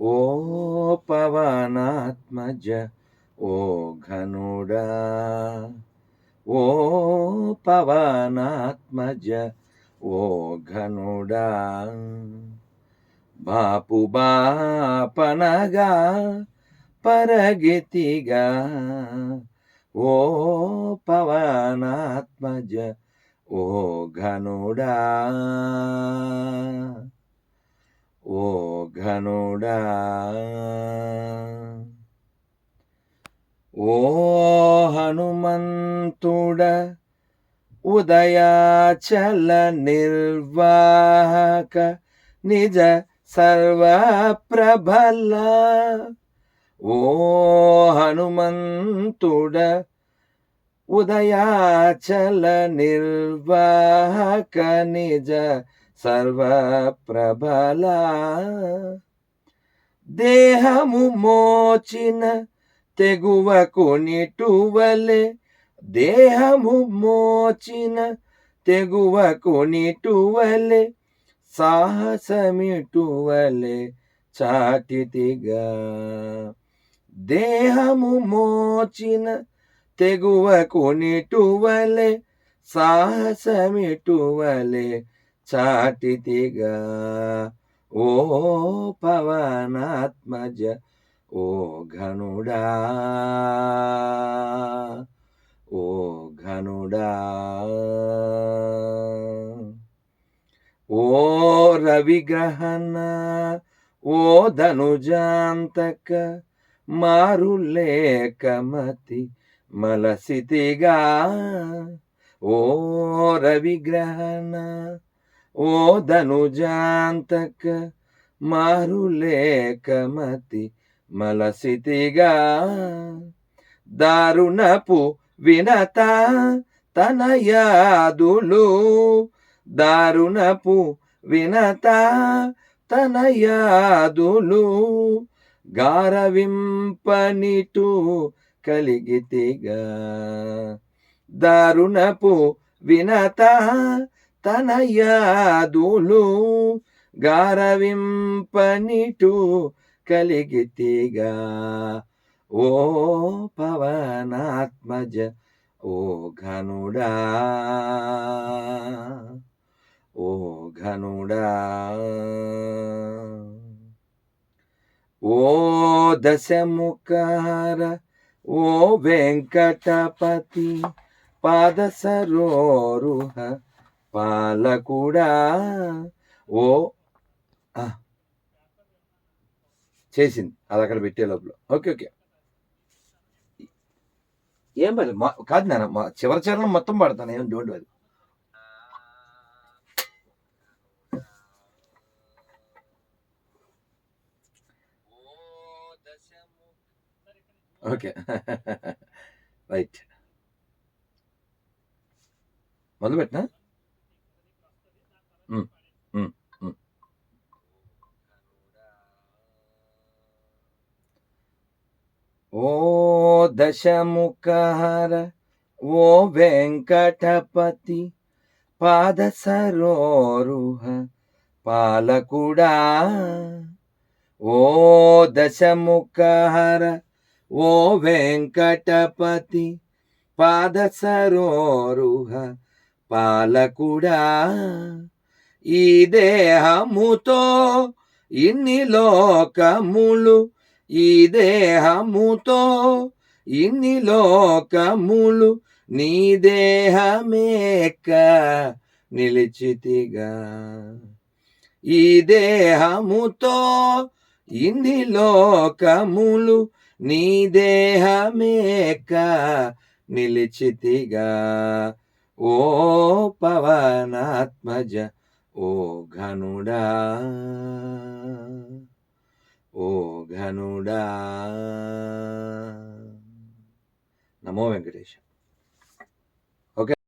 ఓ పవనాత్మజ ఓ ఘనుడా. ఓ పవనాత్మజ ఓ ఘనుడా. బాపు బాపనగా పరగతిగా. ఓ పవనాత్మజ ఓ ఘనుడా ఓ ఘనుడా ఓ హనుమంతుడ ఉదయాచల నిర్వాహక నిజ సర్వప్రబల ఓ హనుమంతుడ ఉదయాచల నిర్వాహక నిజ సర్వప్రబల దేహము మోచిన తెగువకు నిటువలే. దేహము మోచిన తెగువకు నిటువలే. సాహసమిటువలే చాటితిగా. దేహము మోచిన తెగువ కొనిటువలే సాహసమిటువలే చాటితిగా ఓ పవనాత్మజ ఓ ఘనుడా. ఓ ఘనుడా. ఓ రవిగ్రహణ ఓ ధనుజాంతక మారులేకమతి మలసితిగా ఓ రవిగ్రహణ ఓ ధనుజాంతక మారులేకమతి మలసితిగా దారుణపు వినత తనయాదులు దారుణపు వినత తనయాదులు గారవింపనిటు కలిగితిగా. దారుణపు వినత తనయాదులు గారవింపనిటు కలిగితిగా. ఓ పవనాత్మజ ఓ ఘనుడా. ఓ ఘనుడా. ఓ దశముఖార ఓ వెంకటపతి పాద సరోరుహ పాలకుడా. ఓ చేసింది. అది అక్కడ పెట్టే లోపల. Okay okay. ఏం పర్లేదు. మా కాదు నాన్న మా చివరి చరణం మొత్తం పాడతాను. ఏం డోంట్ వరీ ఓకే. రైట్. మొదలు పెట్టినా ఓ దశముఖహర ఓ వెంకటపతి పాద సరోరుహ పాలకుడా. ఓ దశముఖహర ఓ వెంకటపతి పాద సరోరుహ పాలకుడా ఈ దేహముతో ఇన్ని లోకములు ఈ దేహముతో ఇన్ని లోకములు నీ దేహమేక నిలిచితిగా. ఈ దేహముతో ఇన్ని లోకములు నీ దేహమేక నిలిచితిగా ఓ పవనాత్మజ ఓ ఘనుడా. ఓ ఘనుడా. నమో వెంకటేశం.